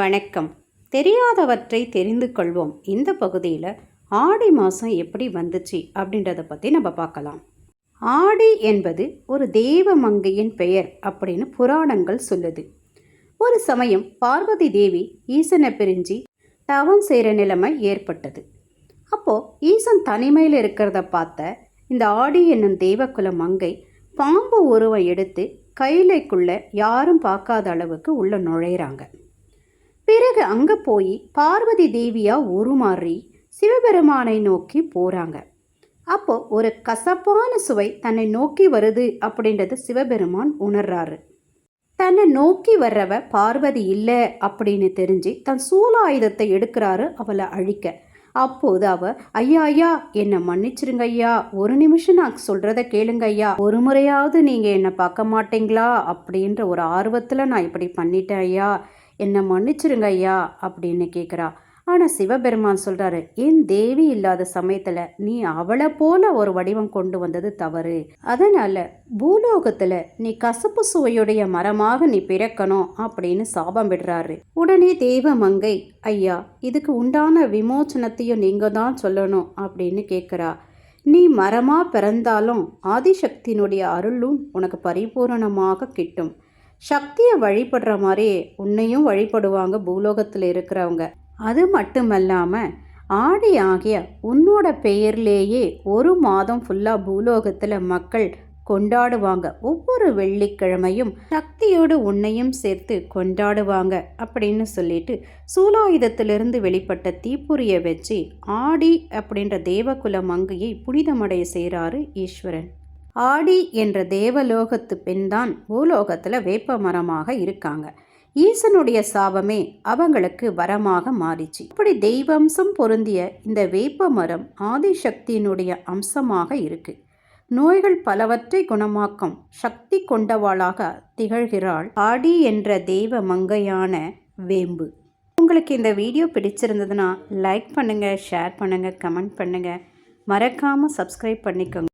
வணக்கம். தெரியாதவற்றை தெரிந்து கொள்வோம். இந்த பகுதியில் ஆடி மாதம் எப்படி வந்துச்சு அப்படின்றத பற்றி நம்ம பார்க்கலாம். ஆடி என்பது ஒரு தேவ மங்கையின் பெயர் அப்படின்னு புராணங்கள் சொல்லுது. ஒரு சமயம் பார்வதி தேவி ஈசனை பிரிஞ்சு தவம் செய்கிற நிலைமை ஏற்பட்டது. அப்போது ஈசன் தனிமையில் இருக்கிறத பார்த்த இந்த ஆடி என்னும் தெய்வக்குல மங்கை பாம்பு உருவம் எடுத்து கையிலைக்குள்ளே யாரும் பார்க்காத அளவுக்கு உள்ளே நுழையிறாங்க. பிறகு அங்கே போய் பார்வதி தேவியா உருமாறி சிவபெருமானை நோக்கி போகிறாங்க அப்போ ஒரு கசப்பான சுவை தன்னை நோக்கி வருது அப்படின்றது சிவபெருமான் உணர்றாரு. தன்னை நோக்கி வர்றவ பார்வதி இல்லை அப்படின்னு தெரிஞ்சு தன் சூலாயுதத்தை எடுக்கிறாரு அவளை அழிக்க. அப்போது அவ ஐயா ஐயா என்னை மன்னிச்சிருங்க ஐயா. ஒரு நிமிஷம் நான் சொல்கிறத கேளுங்க ஐயா. ஒரு முறையாவது நீங்கள் என்னை பார்க்க மாட்டீங்களா? அப்படின்ற ஒரு ஆர்வத்தில் நான் இப்படி பண்ணிட்டேன் ஐயா. என்னை மன்னிச்சிருங்க ஐயா அப்படின்னு கேட்குறா ஆனால் சிவபெருமான் சொல்கிறாரு என் தேவி இல்லாத சமயத்தில் நீ அவளை போல ஒரு வடிவம் கொண்டு வந்தது தவறு. அதனால் பூலோகத்தில் நீ கசப்பு சுவையுடைய மரமாக நீ பிறக்கணும் அப்படின்னு சாபம் விடுறாரு. உடனே தேவ மங்கை ஐயா இதுக்கு உண்டான விமோச்சனத்தையும் நீங்கள் தான் சொல்லணும் அப்படின்னு கேட்குறா நீ மரமாக பிறந்தாலும் ஆதிசக்தியினுடைய அருளும் உனக்கு பரிபூரணமாக கிட்டும். சக்தியை வழிபடுற மாதிரி உன்னையும் வழிபடுவாங்க பூலோகத்தில் இருக்கிறவங்க. அது மட்டுமல்லாமல் ஆடி ஆகிய உன்னோட பெயர்லேயே ஒரு மாதம் ஃபுல்லாக பூலோகத்தில் மக்கள் கொண்டாடுவாங்க. ஒவ்வொரு வெள்ளிக்கிழமையும் சக்தியோடு உன்னையும் சேர்த்து கொண்டாடுவாங்க அப்படின்னு சொல்லிட்டு சூலாயுதத்திலிருந்து வெளிப்பட்ட தீப்பொறியை வச்சு ஆடி அப்படின்ற தேவகுல மங்கையை புனிதமடைய செய்கிறாரு ஈஸ்வரன். ஆடி என்ற தேவலோகத்து பெண்தான் பூலோகத்தில் வேப்ப மரமாக இருக்காங்க. ஈசனுடைய சாபமே அவங்களுக்கு வரமாக மாறிச்சு. இப்படி தெய்வம்சம் பொருந்திய இந்த வேப்ப மரம் ஆதிசக்தியினுடைய அம்சமாக இருக்கு. நோய்கள் பலவற்றை குணமாக்கும் சக்தி கொண்டவாளாக திகழ்கிறாள் ஆடி என்ற தெய்வ மங்கையான வேம்பு. உங்களுக்கு இந்த வீடியோ பிடிச்சிருந்ததுன்னா லைக் பண்ணுங்கள் ஷேர் பண்ணுங்கள் கமெண்ட் பண்ணுங்கள் மறக்காமல் சப்ஸ்கிரைப் பண்ணிக்கோங்க.